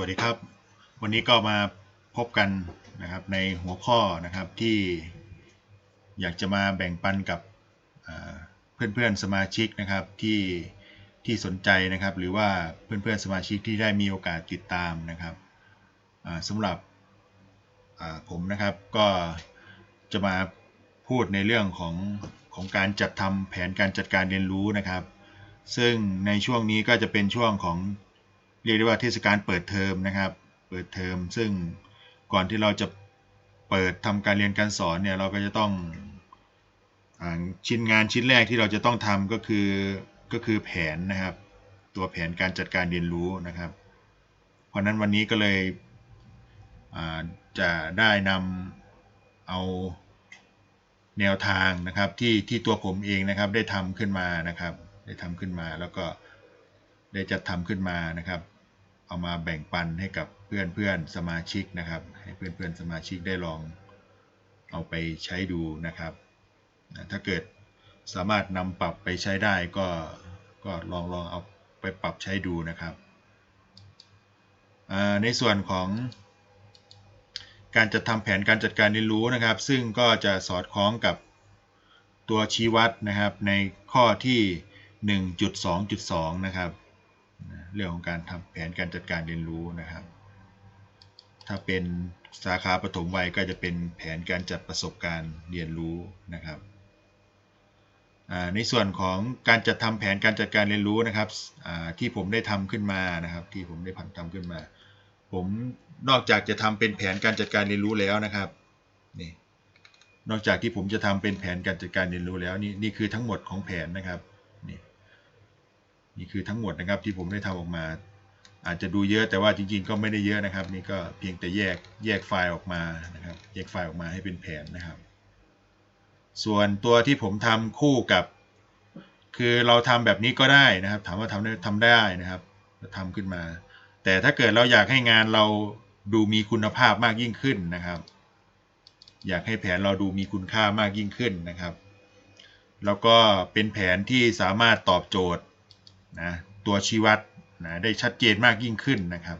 วัสดีครับ วันนี้ก็มาพบกันนะครับในหัวข้อนะครับที่อยากจะมาแบ่งปันกับเพื่อนๆสมาชิกนะครับที่ที่สนใจนะครับ หรือว่าเพื่อนๆสมาชิกที่ได้มีโอกาสติดตามนะครับสำหรับผมนะครับก็จะมาพูดในเรื่องของของการจัดทำแผนการจัดการเรียนรู้นะครับ ซึ่งในช่วงนี้ก็จะเป็นช่วงของ เรียกได้ว่าเทศกาลเปิดเทอมนะครับ เปิดเทอมซึ่งก่อนที่เราจะเปิดทำการเรียนการสอนเนี่ยเราก็จะต้องชิ้นงานชิ้นแรกที่เราจะต้องทำก็คือก็คือแผนนะครับ ตัวแผนการจัดการเรียนรู้นะครับ เพราะนั้นวันนี้ก็เลยจะได้นำเอาแนวทางนะครับที่ที่ตัวผมเองนะครับได้ทำขึ้นมานะครับ ได้ทำขึ้นมาแล้วก็ได้จัดทำขึ้นมานะครับ เอามาแบ่งปันให้กับเพื่อนเพื่อนสมาชิกนะครับ ให้เพื่อนเพื่อนสมาชิกได้ลองเอาไปใช้ดูนะครับ ถ้าเกิดสามารถนำปรับไปใช้ได้ก็ก็ลองลองเอาไปปรับใช้ดูนะครับ ในส่วนของการจัดทำแผนการจัดการเรียนรู้นะครับ ซึ่งก็จะสอดคล้องกับตัวชี้วัดนะครับในข้อที่ 1.2.2 นะครับ เรื่องของการทำแผนการจัดการเรียนรู้นะครับ ถ้าเป็นสาขาปฐมวัยก็จะเป็นแผนการจัดประสบการณ์เรียนรู้นะครับในส่วนของการจัดทำแผนการจัดการเรียนรู้นะครับที่ผมได้ทำขึ้นมานะครับ ที่ผมได้พันทำขึ้นมา ผมนอกจากจะทำเป็นแผนการจัดการเรียนรู้แล้วนะครับนี่นอกจากที่ผมจะทำเป็นแผนการจัดการเรียนรู้แล้วนี่นี่คือทั้งหมดของแผนนะครับ นี่คือทั้งหมดนะครับที่ผมได้ทำออกมา อาจจะดูเยอะแต่ว่าจริงๆ ก็ไม่ได้เยอะนะครับ นี่ก็เพียงแต่แยกแยกไฟล์ออกมานะครับ แยกไฟล์ออกมาให้เป็นแผนนะครับ ส่วนตัวที่ผมทำคู่กับ คือเราทำแบบนี้ก็ได้นะครับ ถามว่าทำได้ทำได้นะครับทำขึ้นมา แต่ถ้าเกิดเราอยากให้งานเราดูมีคุณภาพมากยิ่งขึ้นนะครับ อยากให้แผนเราดูมีคุณค่ามากยิ่งขึ้นนะครับ แล้วก็เป็นแผนที่สามารถตอบโจทย์ นะตัวชี้วัดนะได้ชัดเจนมากยิ่งขึ้นนะครับ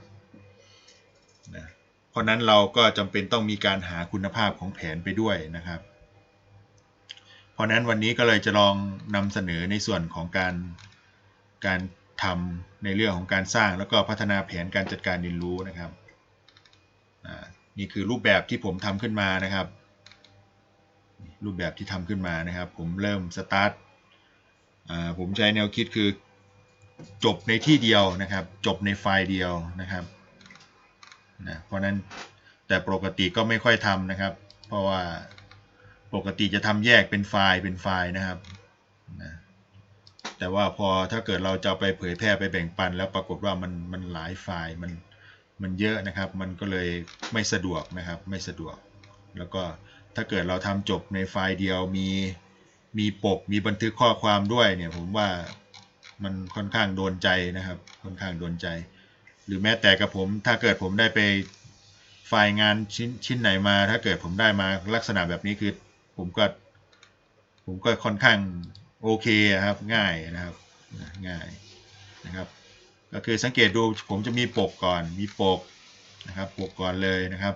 นะเพราะนั้นเราก็จำเป็นต้องมีการหาคุณภาพของแผนไปด้วยนะครับ เพราะนั้นวันนี้ก็เลยจะลองนำเสนอในส่วนของการการทำในเรื่องของการสร้างแล้วก็พัฒนาแผนการจัดการเรียนรู้นะครับนี่คือรูปแบบที่ผมทำขึ้นมานะครับ รูปแบบที่ทำขึ้นมานะครับ ผมเริ่มสตาร์ทผมใช้แนวคิดคือ จบในที่เดียวนะครับ จบในไฟล์เดียวนะครับนะเพราะนั้นแต่ปกติก็ไม่ค่อยทำนะครับ เพราะว่าปกติจะทำแยกเป็นไฟล์เป็นไฟล์นะครับนะแต่ว่าพอถ้าเกิดเราจะไปเผยแพร่ไปแบ่งปัน แล้วปรากฏว่ามันมันหลายไฟล์มันมันเยอะนะครับ มันก็เลยไม่สะดวกนะครับ ไม่สะดวก แล้วก็ถ้าเกิดเราทำจบในไฟล์เดียวมีมีปกมีบันทึกข้อความด้วยเนี่ยผมว่า มันค่อนข้างโดนใจนะครับ ค่อนข้างโดนใจ หรือแม้แต่กับผม ถ้าเกิดผมได้ไปไฟล์งานชิ้นชิ้นไหนมา ถ้าเกิดผมได้มาลักษณะแบบนี้คือ ผมก็ ผมก็ค่อนข้างโอเคครับ ง่ายนะครับง่ายนะครับ ก็คือสังเกตดูผมจะมีปกก่อน มีปกนะครับปกก่อนเลยนะครับ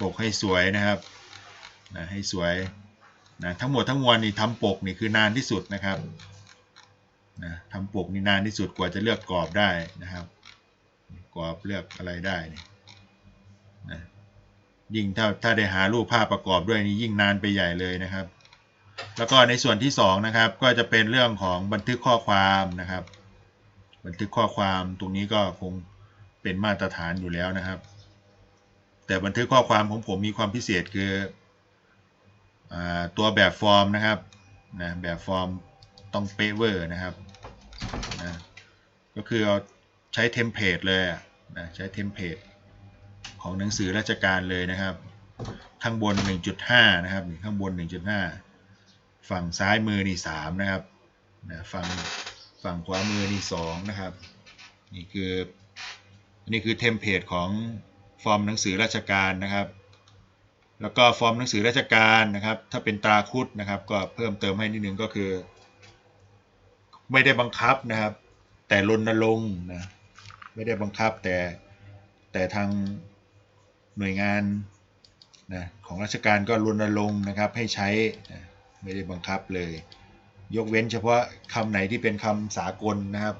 ปกให้สวยนะครับนะให้สวยนะทั้งหมดทั้งมวลนี่ทำปกนี่คือนานที่สุดนะครับ นะทำปกนี่นานที่สุดกว่าจะเลือกกรอบได้นะครับ กรอบเลือกอะไรได้นี่นะยิ่งถ้าถ้าได้หารูปภาพประกอบด้วยนี่ยิ่งนานไปใหญ่เลยนะครับ แล้วก็ในส่วนที่2นะครับก็จะเป็นเรื่องของบันทึกข้อความนะครับ บันทึกข้อความตรงนี้ก็คงเป็นมาตรฐานอยู่แล้วนะครับ แต่บันทึกข้อความของผมมีความพิเศษคืออตัวแบบฟอร์มนะครับนะแบบฟอร์มต้องเป๊ะเวอร์นะครับ ก็คือเอาใช้เทมเพลตเลยนะใช้เทมเพลตของหนังสือราชการเลยนะครับ ข้างบน 1.5 นะครับข้างบน 1.5 ฝั่งซ้ายมือนี่3นะครับนะฝั่งฝั่งขวามือนี่2นะครับนี่คือนี่คือเทมเพลตของฟอร์มหนังสือราชการนะครับ แล้วก็ฟอร์มหนังสือราชการนะครับ ถ้าเป็นตราคุดนะครับ ก็เพิ่มเติมให้นิดนึงก็คือ ไม่ได้บังคับนะครับ แต่รณรงค์นะไม่ได้บังคับแต่แต่ทางหน่วยงานนะของราชการก็รณรงค์นะครับให้ใช้นะไม่ได้บังคับเลย ยกเว้นเฉพาะคำไหนที่เป็นคำสากลนะครับ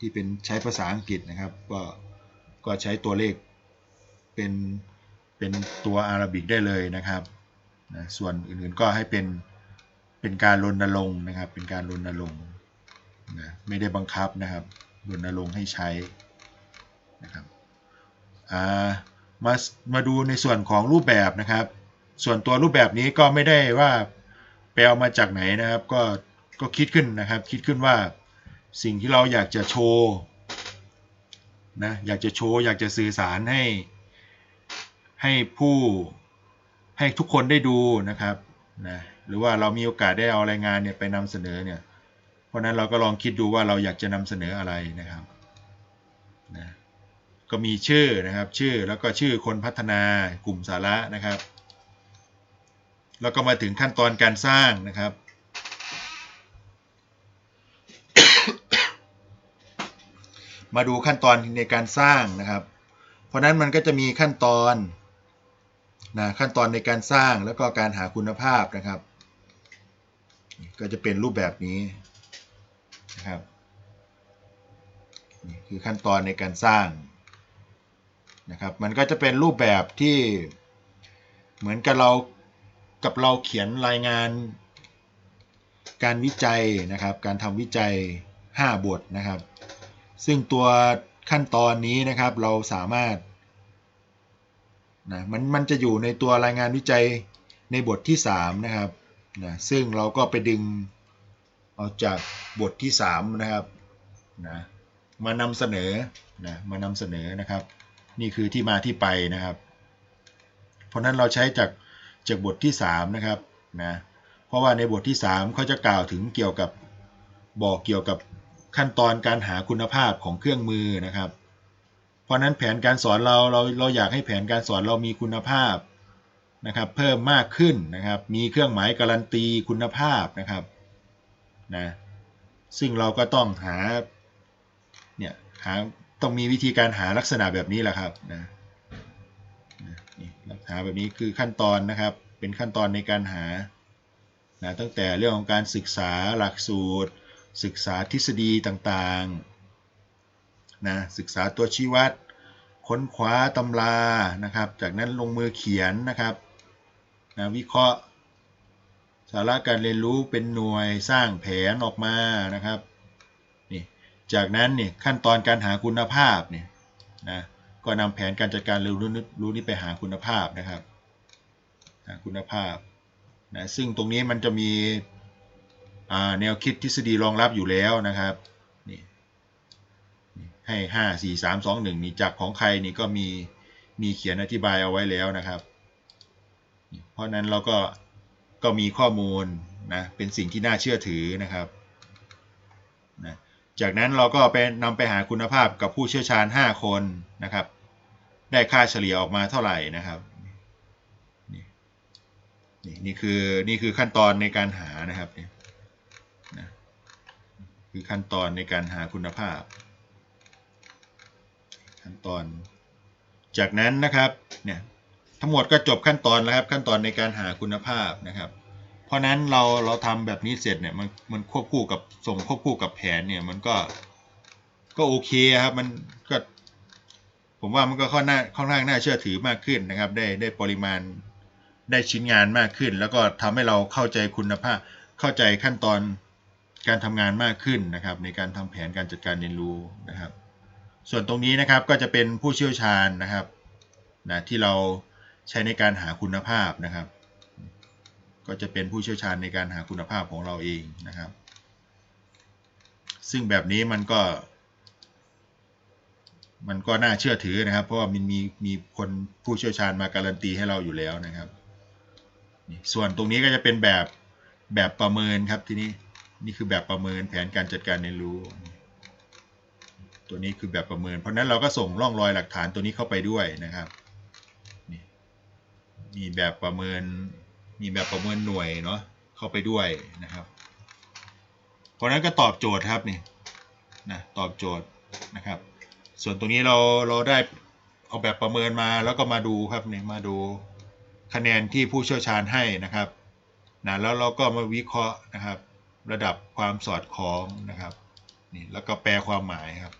ที่เป็นใช้ภาษาอังกฤษนะครับ ก็ก็ใช้ตัวเลขเป็นเป็นตัวอาราบิกได้เลยนะครับนะส่วนอื่นๆก็ให้เป็นเป็นการรณรงค์นะครับ เป็นการรณรงค์ นะไม่ได้บังคับนะครับรณรงค์ให้ใช้นะครับมามาดูในส่วนของรูปแบบนะครับ ส่วนตัวรูปแบบนี้ก็ไม่ได้ว่าไปเอามาจากไหนนะครับ ก็ก็คิดขึ้นนะครับ คิดขึ้นว่าสิ่งที่เราอยากจะโชว์นะอยากจะโชว์อยากจะสื่อสารให้ให้ผู้ให้ทุกคนได้ดูนะครับนะหรือว่าเรามีโอกาสได้เอารายงานเนี่ยไปนำเสนอเนี่ย เพราะนั้นเราก็ลองคิดดูว่าเราอยากจะนำเสนออะไรนะครับนะก็มีชื่อนะครับชื่อแล้วก็ชื่อคนพัฒนากลุ่มสาระนะครับ แล้วก็มาถึงขั้นตอนการสร้างนะครับมาดูขั้นตอนในการสร้างนะครับ เพราะนั้นมันก็จะมีขั้นตอนนะขั้นตอนในการสร้างแล้วก็การหาคุณภาพนะครับ ก็จะเป็นรูปแบบนี้ ครับนี่คือขั้นตอนในการสร้างนะครับมันก็จะเป็นรูปแบบที่เหมือนกับเรากับเราเขียนรายงาน การวิจัยนะครับ การทำวิจัย 5 บทนะครับ ซึ่งตัวขั้นตอนนี้นะครับเราสามารถนะมันมันจะอยู่ในตัวรายงานวิจัยในบทที่ 3 นะครับนะซึ่งเราก็ไปดึง เอาจากบทที่3นะครับนะมานำเสนอนะมานำเสนอนะครับ นี่คือที่มาที่ไปนะครับ เพราะฉะนั้นเราใช้จากจากบทที่3นะครับนะเพราะว่าในบทที่3เขาจะกล่าวถึงเกี่ยวกับบอกเกี่ยวกับขั้นตอนการหาคุณภาพของเครื่องมือนะครับ เพราะฉะนั้นแผนการสอนเราเราเราอยากให้แผนการสอนเรามีคุณภาพนะครับ เพิ่มมากขึ้นนะครับ มีเครื่องหมายการันตีคุณภาพนะครับ นะซึ่งเราก็ต้องหาเนี่ยหาต้องมีวิธีการหาลักษณะแบบนี้แหละครับนะนะนี่หาแบบนี้คือขั้นตอนนะครับเป็นขั้นตอนในการหานะตั้งแต่เรื่องของการศึกษาหลักสูตร ศึกษาทฤษฎีต่างๆนะศึกษาตัวชี้วัด ค้นคว้าตำรานะครับ จากนั้นลงมือเขียนนะครับนะวิเคราะห์ สาระการเรียนรู้เป็นหน่วยสร้างแผนออกมานะครับนี่จากนั้นนี่ขั้นตอนการหาคุณภาพเนี่ยนะก็นำแผนการจัดการเรียนรู้รู้นี้ไปหาคุณภาพนะครับหาคุณภาพนะซึ่งตรงนี้มันจะมีแนวคิดทฤษฎีรองรับอยู่แล้วนะครับนี่ให้ห้าสี่สามสองหนึ่งนี่จากของใครนี่ก็มีมีเขียนอธิบายเอาไว้แล้วนะครับ เพราะนั้นเราก็ ก็มีข้อมูลนะเป็นสิ่งที่น่าเชื่อถือนะครับนะจากนั้นเราก็ไปนำไปหาคุณภาพกับผู้เชี่ยวชาญ 5 คนนะครับ ได้ค่าเฉลี่ยออกมาเท่าไหร่นะครับนี่นี่นี่คือนี่คือขั้นตอนในการหานะครับนี่นะคือขั้นตอนในการหาคุณภาพ ขั้นตอน จากนั้นนะครับเนี่ย ทั้งหมดก็จบขั้นตอนแล้วครับ ขั้นตอนในการหาคุณภาพนะครับ เพราะนั้นเราเราทำแบบนี้เสร็จเนี่ยมันมันควบคู่กับส่งควบคู่กับแผนเนี่ยมันก็ก็โอเคครับมันก็ผมว่ามันก็ค่อนข้างค่อนข้างน่าเชื่อถือมากขึ้นนะครับ ได้ได้ปริมาณได้ชิ้นงานมากขึ้น แล้วก็ทำให้เราเข้าใจคุณภาพ เข้าใจขั้นตอนการทำงานมากขึ้นนะครับ ในการทำแผนการจัดการเรียนรู้นะครับ ส่วนตรงนี้นะครับก็จะเป็นผู้เชี่ยวชาญนะครับนะที่เรา ใช้ในการหาคุณภาพนะครับ ก็จะเป็นผู้เชี่ยวชาญในการหาคุณภาพของเราเองนะครับ ซึ่งแบบนี้มันก็ มันก็น่าเชื่อถือนะครับ เพราะว่ามันมีมีคนผู้เชี่ยวชาญมาการันตีให้เราอยู่แล้วนะครับ ส่วนตรงนี้ก็จะเป็นแบบแบบประเมินครับทีนี้นี่คือแบบประเมินแผนการจัดการเรียนรู้ ตัวนี้คือแบบประเมิน เพราะนั้นเราก็ส่งร่องรอยหลักฐานตัวนี้เข้าไปด้วยนะครับ มีแบบประเมิน มีแบบประเมินหน่วยเนาะเข้าไปด้วยนะครับ เพราะนั้นก็ตอบโจทย์ครับนี่นะตอบโจทย์นะครับ ส่วนตรงนี้เราเราได้เอาแบบประเมินมาแล้วก็มาดูครับนี่มาดูคะแนนที่ผู้เชี่ยวชาญให้นะครับนะแล้วเราก็มาวิเคราะห์นะครับ ระดับความสอดคล้องนะครับนี่แล้วก็แปลความหมายครับ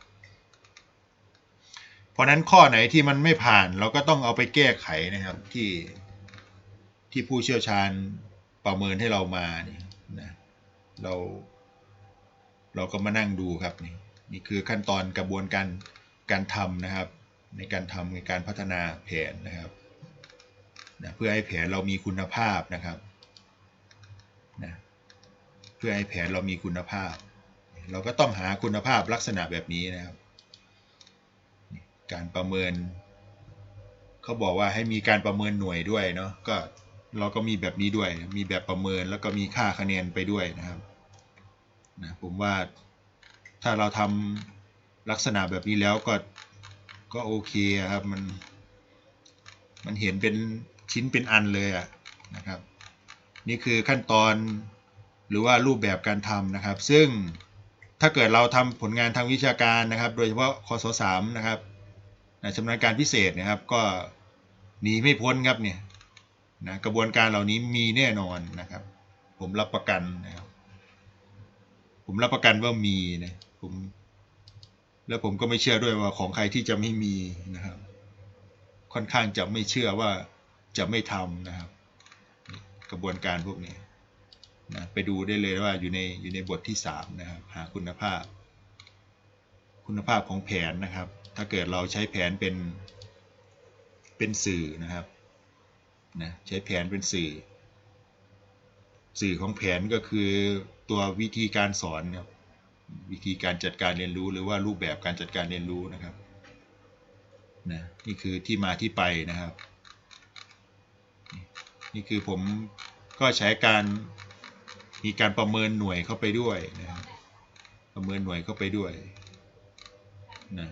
เพราะนั้นข้อไหนที่มันไม่ผ่านเราก็ต้องเอาไปแก้ไขนะครับที่ ที่ผู้เชี่ยวชาญประเมินให้เรามานี่นะเรา เราก็มานั่งดูครับนี่นี่คือขั้นตอนกระบวนการการทำนะครับ ในการทำในการพัฒนาแผนนะครับนะเพื่อให้แผนเรามีคุณภาพนะครับนะเพื่อให้แผนเรามีคุณภาพ เราก็ต้องหาคุณภาพลักษณะแบบนี้นะครับ การประเมิน เขาบอกว่าให้มีการประเมินหน่วยด้วยเนาะก็ เราก็มีแบบนี้ด้วย มีแบบประเมินแล้วก็มีค่าคะแนนไปด้วยนะครับนะผมว่าถ้าเราทำลักษณะแบบนี้แล้วก็ก็โอเคครับมันมันเห็นเป็นชิ้นเป็นอันเลยอะนะครับ นี่คือขั้นตอนหรือว่ารูปแบบการทำนะครับ ซึ่งถ้าเกิดเราทำผลงานทางวิชาการนะครับ โดยเฉพาะคศสามนะครับนชำนาญการพิเศษนะครับ ก็หนีไม่พ้นครับเนี่ย นะกระบวนการเหล่านี้มีแน่นอนนะครับ ผมรับประกันนะครับ ผมรับประกันว่ามีนะผมแล้วผมก็ไม่เชื่อด้วยว่าของใครที่จะไม่มีนะครับ ค่อนข้างจะไม่เชื่อว่าจะไม่ทำนะครับ กระบวนการพวกนี้นะไปดูได้เลยว่าอยู่ในอยู่ในบทที่สามนะครับหาคุณภาพ คุณภาพของแผนนะครับ ถ้าเกิดเราใช้แผนเป็นเป็นสื่อนะครับ นะใช้แผนเป็นสื่อ สื่อของแผนก็คือตัววิธีการสอนครับวิธีการจัดการเรียนรู้หรือว่ารูปแบบการจัดการเรียนรู้นะครับนะนี่คือที่มาที่ไปนะครับ นี่คือผมก็ใช้การมีการประเมินหน่วยเข้าไปด้วยนะครับประเมินหน่วยเข้าไปด้วยนะ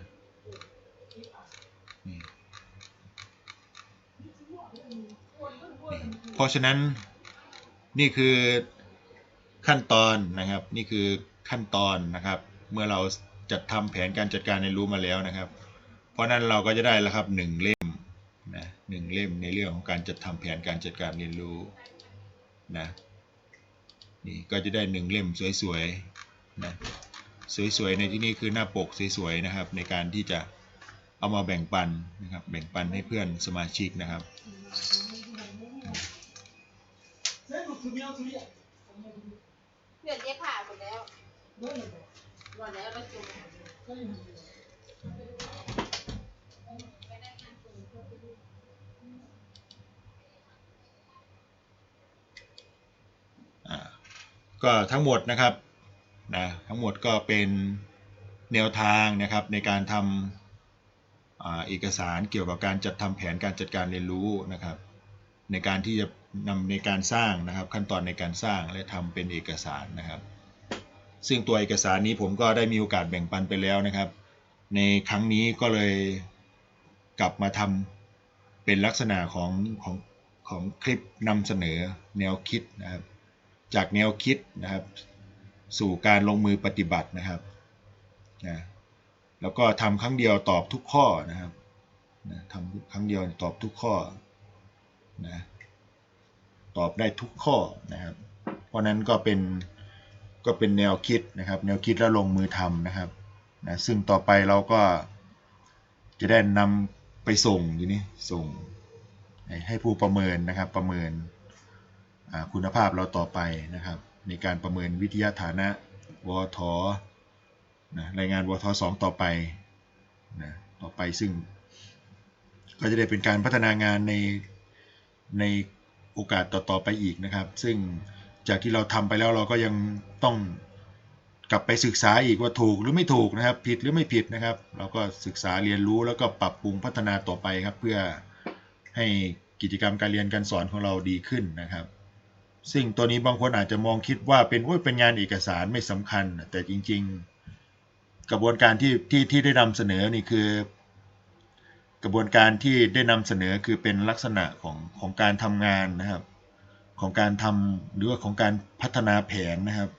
นี่นี่ เพราะฉะนั้นนี่คือขั้นตอนนะครับ นี่คือขั้นตอนนะครับ เมื่อเราจัดทำแผนการจัดการเรียนรู้มาแล้วนะครับ เพราะนั้นเราก็จะได้แล้วครับหนึ่งเล่มนะหนึ่งเล่มในเรื่องของการจัดทำแผนการจัดการเรียนรู้นะนี่ก็จะได้หนึ่งเล่มสวยๆนะสวยๆในที่นี้คือหน้าปกสวยๆนะครับ ในการที่จะเอามาแบ่งปันนะครับ แบ่งปันให้เพื่อนสมาชิกนะครับ เพื่อนเย็บผ้าหมดแล้วหมดแล้วประจุมอ่าก็ทั้งหมดนะครับนะทั้งหมดก็เป็นแนวทางนะครับในการทำเอกสารเกี่ยวกับการจัดทำแผนการจัดการเรียนรู้นะครับ ในการที่จะ นำในการสร้างนะครับ ขั้นตอนในการสร้างและทำเป็นเอกสารนะครับ ซึ่งตัวเอกสารนี้ผมก็ได้มีโอกาสแบ่งปันไปแล้วนะครับ ในครั้งนี้ก็เลยกลับมาทำเป็นลักษณะของของของคลิปนำเสนอแนวคิดนะครับ จากแนวคิดนะครับ สู่การลงมือปฏิบัตินะครับนะแล้วก็ทำครั้งเดียวตอบทุกข้อนะครับนะทำครั้งเดียวตอบทุกข้อนะ ตอบได้ทุกข้อนะครับ เพราะนั้นก็เป็นก็เป็นแนวคิดนะครับ แนวคิดแล้วลงมือทำนะครับนะซึ่งต่อไปเราก็จะได้นำไปส่งอยู่นี่ส่งให้ผู้ประเมินนะครับประเมินคุณภาพเราต่อไปนะครับ ในการประเมินวิทยาฐานะวทนะรายงานวทสองต่อไปนะต่อไปซึ่ง ก็จะได้เป็นการพัฒนางานในใน โอกาสต่อๆไปอีกนะครับ ซึ่งจากที่เราทำไปแล้วเราก็ยังต้องกลับไปศึกษาอีกว่าถูกหรือไม่ถูกนะครับ ผิดหรือไม่ผิดนะครับ เราก็ศึกษาเรียนรู้แล้วก็ปรับปรุงพัฒนาต่อไปครับ เพื่อให้กิจกรรมการเรียนการสอนของเราดีขึ้นนะครับ ซึ่งตัวนี้บางคนอาจจะมองคิดว่าเป็นโอ้ยเป็นงานเอกสารไม่สำคัญ แต่จริง ๆ กระบวนการที่ที่ที่ได้นำเสนอนี่คือ กระบวนการที่ได้นำเสนอคือเป็นลักษณะของของการทำงานนะครับ ของการทำหรือว่าของการพัฒนาแผนนะครับ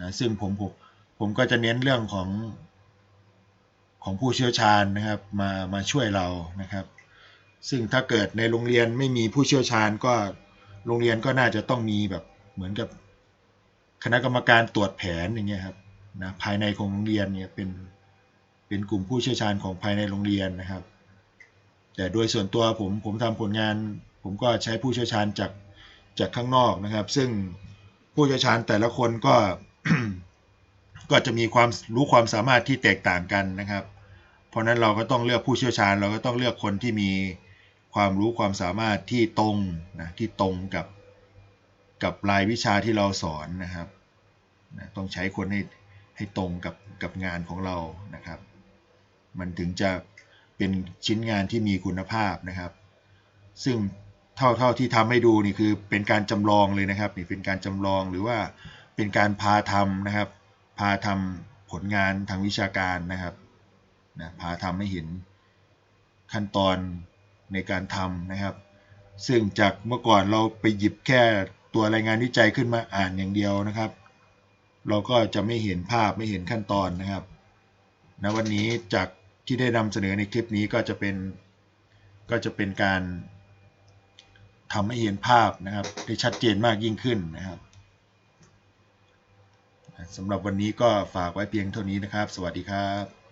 นะซึ่งผมผมผมก็จะเน้นเรื่องของของผู้เชี่ยวชาญนะครับมามาช่วยเรานะครับ ซึ่งถ้าเกิดในโรงเรียนไม่มีผู้เชี่ยวชาญก็โรงเรียนก็น่าจะต้องมีแบบเหมือนกับคณะกรรมการตรวจแผนอย่างเงี้ยครับนะภายในของโรงเรียนเนี่ยเป็นเป็นกลุ่มผู้เชี่ยวชาญของภายในโรงเรียนนะครับ แต่โดยส่วนตัวผมผมทำผลงาน ผมก็ใช้ผู้เชี่ยวชาญจากจากข้างนอกนะครับ ซึ่งผู้เชี่ยวชาญแต่ละคนก็ก็จะมีความรู้ความสามารถที่แตกต่างกันนะครับ เพราะนั้นเราก็ต้องเลือกผู้เชี่ยวชาญ เราก็ต้องเลือกคนที่มีความรู้ความสามารถที่ตรงนะที่ตรงกับกับรายวิชาที่เราสอนนะครับนะต้องใช้คนให้ให้ตรงกับกับงานของเรานะครับ มันถึงจะ เป็นชิ้นงานที่มีคุณภาพนะครับ ซึ่งเท่าเท่าที่ทำให้ดูนี่คือเป็นการจำลองเลยนะครับนี่เป็นการจำลองหรือว่าเป็นการพาทำนะครับ พาทำผลงานทางวิชาการนะครับนะพาทำให้เห็นขั้นตอนในการทำนะครับ ซึ่งจากเมื่อก่อนเราไปหยิบแค่ตัวรายงานวิจัยขึ้นมาอ่านอย่างเดียวนะครับ เราก็จะไม่เห็นภาพไม่เห็นขั้นตอนนะครับณวันนี้จาก ที่ได้นำเสนอในคลิปนี้ก็จะเป็นก็จะเป็นการทำให้เห็นภาพนะครับ ได้ชัดเจนมากยิ่งขึ้นนะครับสำหรับวันนี้ก็ฝากไว้เพียงเท่านี้นะครับ สวัสดีครับ